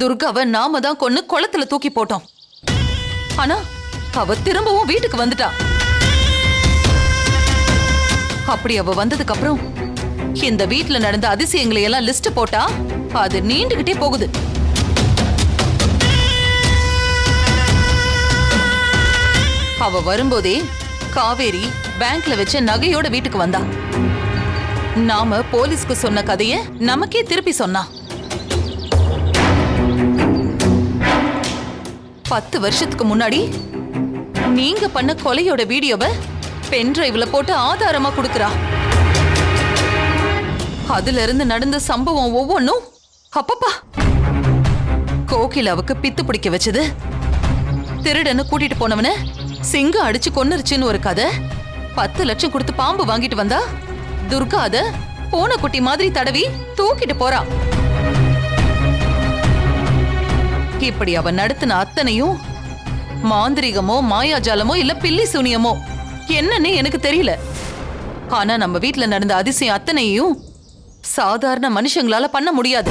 துர்காவை நாம தான் கொன்னு குளத்துல தூக்கி போட்டோம். ஆனா அவ திரும்பவும் வீட்டுக்கு வந்துட்டா. அப்படி அவ வந்ததுக்கு அப்புறம் இந்த வீட்ல நடந்த அதிசயங்களை எல்லாம் லிஸ்ட் போட்டா அது நீண்டுகிட்டே போகுது. அவ வரும்போதே காவேரி பேங்க்ல வச்ச நகையோட வீட்டுக்கு வந்தா. நாம போலீஸ்க்கு சொன்ன கதைய நமக்கே திருப்பி சொன்னா. பத்து வருஷத்துக்கு முன்னாடி நீங்க பண்ண கொலையோட வீடியோவை பென் டிரைவ்ல போட்டு ஆதாரமா கொடுக்கறா. அதுல இருந்து நடந்த சம்பவம் ஒவ்வொன்னும் அப்பப்பா. கோகிலாவுக்கு பித்து பிடிக்க வச்சது. திருடன்னு கூட்டிட்டு போனவன சிங்கம் அடிச்சு கொன்னுருச்சுன்னு ஒரு கதை. பத்து லட்சம் கொடுத்து பாம்பு வாங்கிட்டு வந்தா துர்கா அத பூனைக்குட்டி மாதிரி தடவி தூக்கிட்டு போறா. இப்படி அவ நடத்தின அத்தனையும் மாந்திரிகமோ மாயாஜாலமோ இல்ல பில்லி சூனியமோ? என்னன்னு எனக்கு தெரியல. ஆனா நம்ம வீட்ல நடந்த அதிசயம் அத்தனையும் சாதாரண மனுஷங்களால பண்ண முடியாது.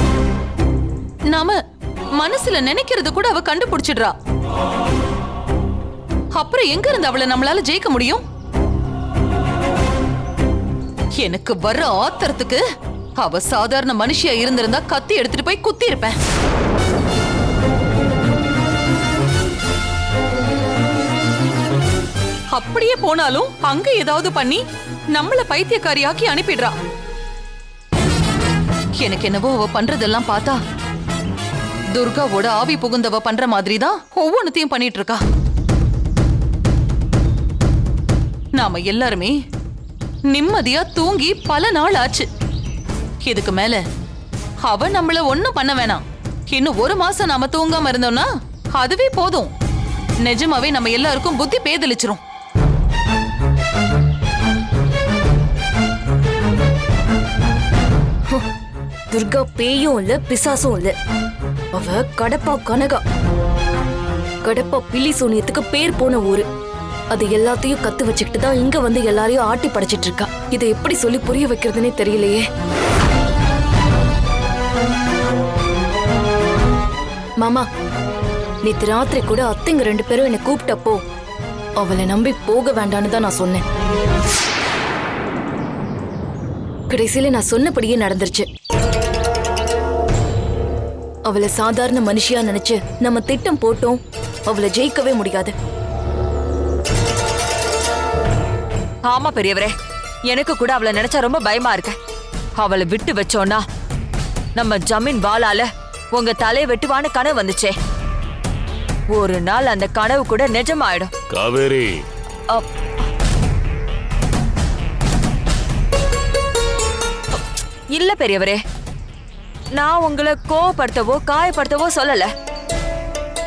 நாம மனசுல நினைக்கிறது கூட அவ கண்டுபிடிச்சிடுறா. அப்புறம் எங்க இருந்து அவளை நம்மளால ஜெயிக்க முடியும்? எனக்கு வர்ற ஆத்திரத்துக்கு அவ சாதாரண மனுஷியா இருந்திருந்தா கத்தி எடுத்துட்டு போய் குத்தி இருப்பேன் அப்படியே போனாலும் அங்க ஏதாவது பண்ணி நம்மள பைத்தியக்காரியாக்கி அனுப்பிடுறா. எனக்கு என்னவோ அவ பண்றதெல்லாம் பார்த்தா துர்காவோட ஆவி புகுந்தவ பண்ற மாதிரி தான் ஒவ்வொன்றத்தையும் பண்ணிட்டு இருக்கா நாம எல்லாருமே நிம்மதியா தூங்கி பல நாள் ஆச்சு. இதுக்கு மேல அவ நம்மள ஒன்னும் பண்ண வேணாம். இன்னும் ஒரு மாசம் நாம தூங்காம இருந்தோம்னா அதுவே போதும். நிஜமாவே நம்ம எல்லாருக்கும் புத்தி பேதலிச்சிரும் துர்கா பேயும் இல்ல பிசாசும் இல்ல. அவ கடப்பா கனகா. கடப்பா பில்லி சூனியத்துக்கு பேர் போன ஊரு. அது எல்லாத்தையும் கத்து வச்சுக்கிட்டு தான் இங்க வந்து எல்லாரையும் ஆட்டி படைச்சிட்டு இருக்கா. இதை எப்படி சொல்லி புரிய வைக்கிறதுனே தெரியலையே. மாமா நேத்து ராத்திரி கூட அத்தைங்க ரெண்டு பேரும் என்னை கூப்பிட்டப்போ அவளை நம்பி போக வேண்டான்னு தான் நான் சொன்னேன். கடைசியில நான் சொன்னபடியே நடந்துருச்சு. அவளை சாதாரண மனுஷியா நினைச்சு நம்ம திட்டம் போட்டோம். அவளை ஜெயிக்கவே முடியாது. ஆமா பெரியவரே எனக்கு கூட அவளை நினைச்சா ரொம்ப பயமா இருக்கு. அவளை விட்டு வச்சோன்னா நம்ம ஜமீன் வாளால உங்க தலையை வெட்டுவான்னு கனவு வந்துச்சே. ஒரு நாள் அந்த கனவு கூட நிஜமாயிடும். காவேரி. இல்ல பெரியவரே. நான் உங்களை கோவப்படுத்தவோ காயப்படுத்தவோ சொல்லல.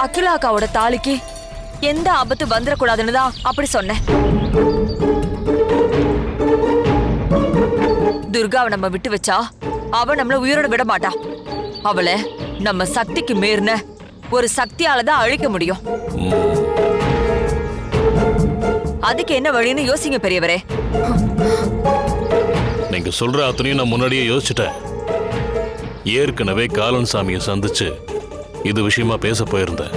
அகிலா அக்காவோட தாலிக்கு எந்த ஆபத்து வந்துடக்கூடாதுன்னு தான் அப்படி சொன்னேன். துர்காவை நம்ம விட்டு வச்சா அவ நம்மள உயிரோட விட மாட்டா. அவளை நம்ம சக்திக்கு மீறின ஒரு சக்தியால தான் அழிக்க முடியும். அதுக்கு என்ன வழின்னு யோசிங்க பெரியவரே. நீங்க சொல்ற அத்தனையும் நான் முன்னாடியே யோசிச்சுட்டேன். ஏற்கனவே காலன் சாமியை சந்திச்சு இது விஷயமா பேச போயிருந்தேன்.